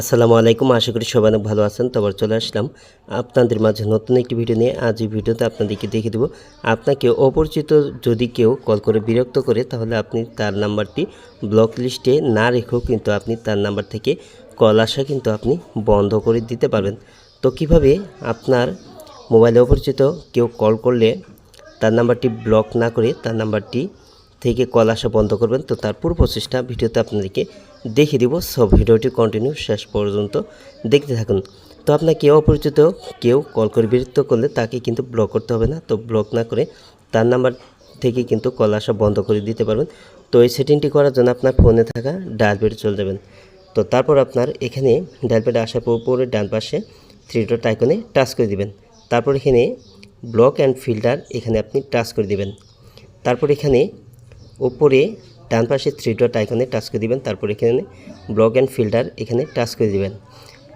আসসালামু আলাইকুম, আশা করি সবাই অনেক ভালো আছেন। তো আবার চলে আসলাম আপনাদের মাঝে নতুন একটি ভিডিও নিয়ে। আজ এই ভিডিওতে আপনাদেরকে দেখে দেবো, আপনাকে অপরিচিত যদি কেউ কল করে বিরক্ত করে, তাহলে আপনি তার নাম্বারটি ব্লক লিস্টে না রেখেও কিন্তু আপনি তার নাম্বার থেকে কল আসা কিন্তু আপনি বন্ধ করে দিতে পারবেন। তো কীভাবে আপনার মোবাইলে অপরিচিত কেউ কল করলে তার নাম্বারটি ব্লক না করে তার নাম্বারটি থেকে কল আসা বন্ধ করবেন, তো তার পুরো প্রসেসটা ভিডিওতে আপনাদেরকে দেখিয়ে দিব। সব ভিডিওটি কন্টিনিউ শেষ পর্যন্ত দেখতে থাকুন। তো আপনাকে অপরিচিত কেউ কল করে বিরক্ত করলে তাকে কিন্তু ব্লক করতে হবে না। তো ব্লক না করে তার নাম্বার থেকে কিন্তু কল আসা বন্ধ করে দিতে পারবেন। তো এই সেটিংটি করার জন্য আপনার ফোনে থাকা ডায়াল চলে যাবেন। তো তারপর আপনার এখানে ডায়াল পেডে আসার পর ডান পাশে থ্রি ডট আইকনে টাচ করে দিবেন। তারপর এখানে ব্লক অ্যান্ড ফিল্টার এখানে আপনি টাচ করে দিবেন। তারপর এখানে উপরে ডান পাশে থ্রি ডট আইকনে টাচ করে দিবেন, তারপর এখানে ব্লক অ্যান্ড ফিল্টার এখানে টাচ করে দিবেন।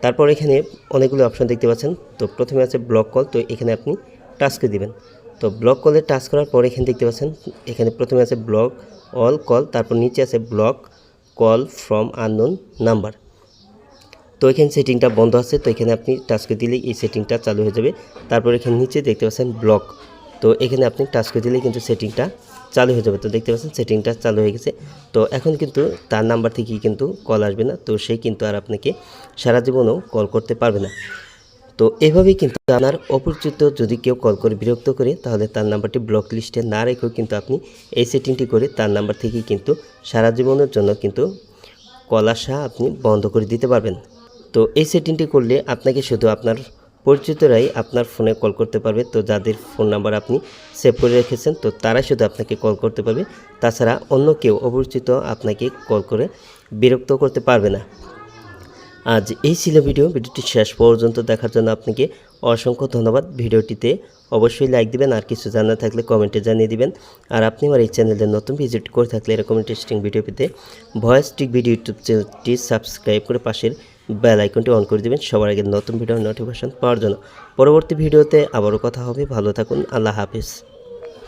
তারপর এখানে অনেকগুলো অপশন দেখতে পাচ্ছেন, তো প্রথমে আছে ব্লক কল তো এখানে আপনি টাচ করে দিবেন। তো ব্লক কলে টাচ করার পর এখানে দেখতে পাচ্ছেন, এখানে প্রথমে আছে ব্লক অল কল তারপর নিচে আছে block call from unknown number তো এখানে সেটিংটা বন্ধ আছে, তো এখানে আপনি টাচ করে দিলেই এই সেটিংটা চালু হয়ে যাবে। তারপর এখানে নিচে দেখতে পাচ্ছেন ব্লক তো এখানে আপনি টাচ করে দিলেই কিন্তু সেটিংটা চালু হয়ে যাবে। তো দেখতে পাচ্ছেন সেটিংটা চালু হয়ে গেছে। তো এখন কিন্তু তার নাম্বার থেকেই কিন্তু কল আসবে না। তো সে কিন্তু আর আপনাকে সারা জীবনও কল করতে পারবে না। তো এভাবেই কিন্তু আপনার অপরিচিত যদি কেউ কল করে, বিরক্ত করে, তাহলে তার নাম্বারটি ব্লক লিস্টে না রেখেও কিন্তু আপনি এই সেটিংটি করে তার নাম্বার থেকেই কিন্তু সারা জীবনের জন্য কিন্তু কল আসা আপনি বন্ধ করে দিতে পারবেন। তো এই সেটিংটি করলে আপনাকে শুধু আপনার পরিচিতরাই আপনার ফোনে কল করতে পারবে। তো যাদের ফোন নাম্বার আপনি সেভ করে রেখেছেন, তো তারাই শুধু আপনাকে কল করতে পারবে। তাছাড়া অন্য কেউ অপরিচিত আপনাকে কল করে বিরক্ত করতে পারবে না। আজ এই ছিল ভিডিও। ভিডিওটি শেষ পর্যন্ত দেখার জন্য আপনাকে অসংখ্য ধন্যবাদ। ভিডিওটিতে অবশ্যই লাইক দিবেন, আর কিছু জানা থাকলে কমেন্টে জানিয়ে দিবেন। আর আপনি আমার এই চ্যানেলে নতুন ভিজিট করে থাকলে এরকম ইন্টারেস্টিং ভিডিও পেতে ভয়েস টিক ভিডিও ইউটিউব চ্যানেলটি সাবস্ক্রাইব করে পাশের বেল আইকনটি অন করে দেবেন। সবার আগে নতুন ভিডিও নোটিফিকেশন পাওয়ার জন্য। পরবর্তী ভিডিওতে আবারও কথা হবে। ভালো থাকুন। আল্লাহ হাফিজ।